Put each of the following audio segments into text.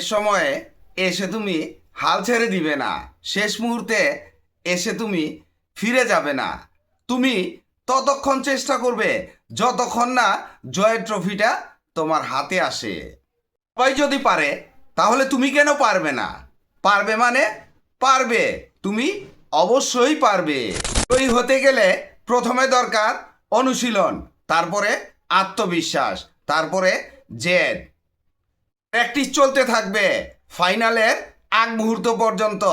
সময়ে এসে তুমি হাল ছেড়ে দিবে না। শেষ মুহূর্তে এসে তুমি ফিরে যাবে না। তুমি ততক্ষণ চেষ্টা করবে যতক্ষণ না জয়ের ট্রফিটা তোমার হাতে আসে। সবাই যদি পারে, তাহলে তুমি কেন পারবে না? পারবে মানে পারবে। তুমি অবশ্যই পারবে। জয়ী হতে গেলে প্রথমে দরকার অনুশীলন, তারপরে আত্মবিশ্বাস, তারপরে জেদ। প্র্যাকটিস চলতে থাকবে। ফাইনালের আগ মুহূর্ত পর্যন্ত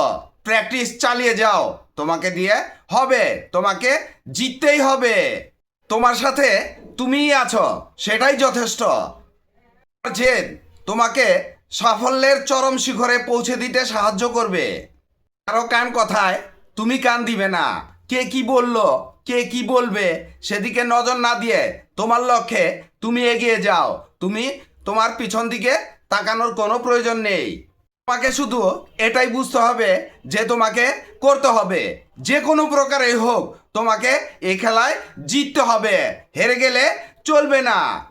প্র্যাকটিস চালিয়ে যাও। তোমাকে দিয়ে হবে, তোমাকে জিততেই হবে। তোমার সাথে তুমিই আছো, সেটাই যথেষ্ট। জেদ তোমাকে সাফল্যের চরম শিখরে পৌঁছে দিতে সাহায্য করবে। কারও কান কথায় তুমি কান দিবে না। কে কি বলল, কে কি বলবে, সেদিকে নজর না দিয়ে তোমার লক্ষ্যে তুমি এগিয়ে যাও। তুমি তোমার পিছন দিকে তাকানোর কোনো প্রয়োজন নেই। তোমাকে শুধু এটাই বুঝতে হবে যে তোমাকে করতে হবে। যে কোনো প্রকারেই হোক, তোমাকে এই খেলায় জিততে হবে। হেরে গেলে চলবে না।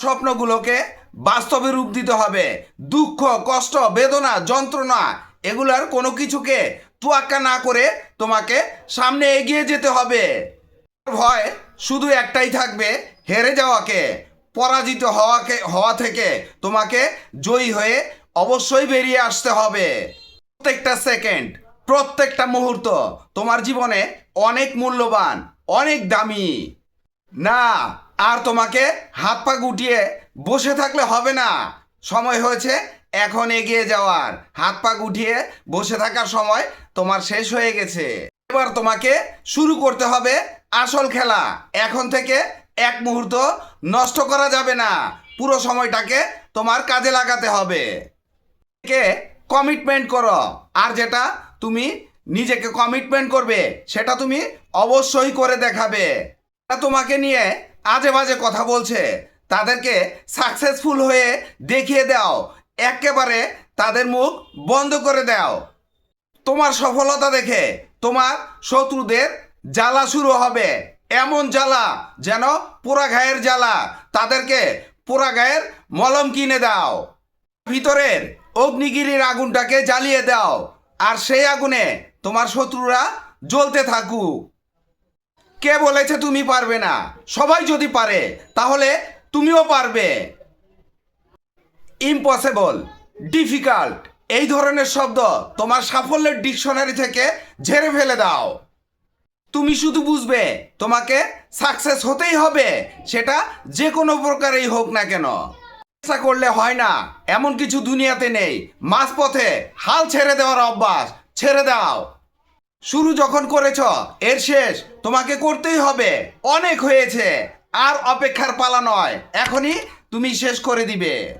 স্বপ্নগুলোকে বাস্তবে রূপ দিতে হবে। দুঃখ, কষ্ট, বেদনা, যন্ত্রণা, এগুলার কোনো কিছুকে তোয়াক্কা না করে তোমাকে সামনে এগিয়ে যেতে হবে। ভয় শুধু একটাই থাকবে, হেরে যাওয়াকে। পরাজিত হওয়াকে হওয়া থেকে তোমাকে জয়ী হয়ে অবশ্যই বেরিয়ে আসতে হবে। প্রত্যেকটা সেকেন্ড প্রত্যেকটা মুহূর্ত তোমার জীবনে অনেক মূল্যবান, অনেক দামি। না, আর তোমাকে হাত পা গুটিয়ে বসে থাকলে হবে না। সময় হয়েছে এখন এগিয়ে যাওয়ার। হাত পা গুটিয়ে বসে থাকার সময় তোমার শেষ হয়ে গেছে। এবার তোমাকে শুরু করতে হবে আসল খেলা। এখন থেকে এক মুহূর্ত নষ্ট করা যাবে না। পুরো সময়টাকে তোমার কাজে লাগাতে হবে। কে কমিটমেন্ট করো। আর যেটা তুমি নিজেকে কমিটমেন্ট করবে, সেটা তুমি অবশ্যই করে দেখাবে। তোমাকে নিয়ে আজে বাজে কথা বলছে, তাদেরকে সাকসেসফুল হয়ে দেখিয়ে দাও। একেবারে তাদের মুখ বন্ধ করে দাও। তোমার সফলতা দেখে তোমার শত্রুদের জ্বালা শুরু হবে। এমন জ্বালা যেন পোড়া গায়ের জ্বালা। তাদেরকে পোড়া গায়ের মলম কিনে দাও। ভিতরের অগ্নিগিরির আগুনটাকে জ্বালিয়ে দাও। আর সেই আগুনে তোমার শত্রুরা জ্বলতে থাকুক। কে বলেছে তুমি পারবে না? সবাই যদি পারে, তাহলে তুমিও পারবে। ইম্পসিবল ডিফিকাল্ট এই ধরনের শব্দ তোমার সাফল্যের ডিকশনারি থেকে ঝেড়ে ফেলে দাও। তুমি শুধু বুঝবে, তোমাকে সাকসেস হতেই হবে, সেটা যে কোনো প্রকারেই হোক না কেন। করলে হয় না, এমন কিছু দুনিয়াতে নেই। মাঝপথে হাল ছেড়ে দেওয়ার অভ্যাস, ছেড়ে দাও। শুরু যখন করেছ, এর শেষ তোমাকে করতেই হবে। অনেক হয়েছে, আর অপেক্ষার পালা নয়, এখনই তুমি শেষ করে দিবে।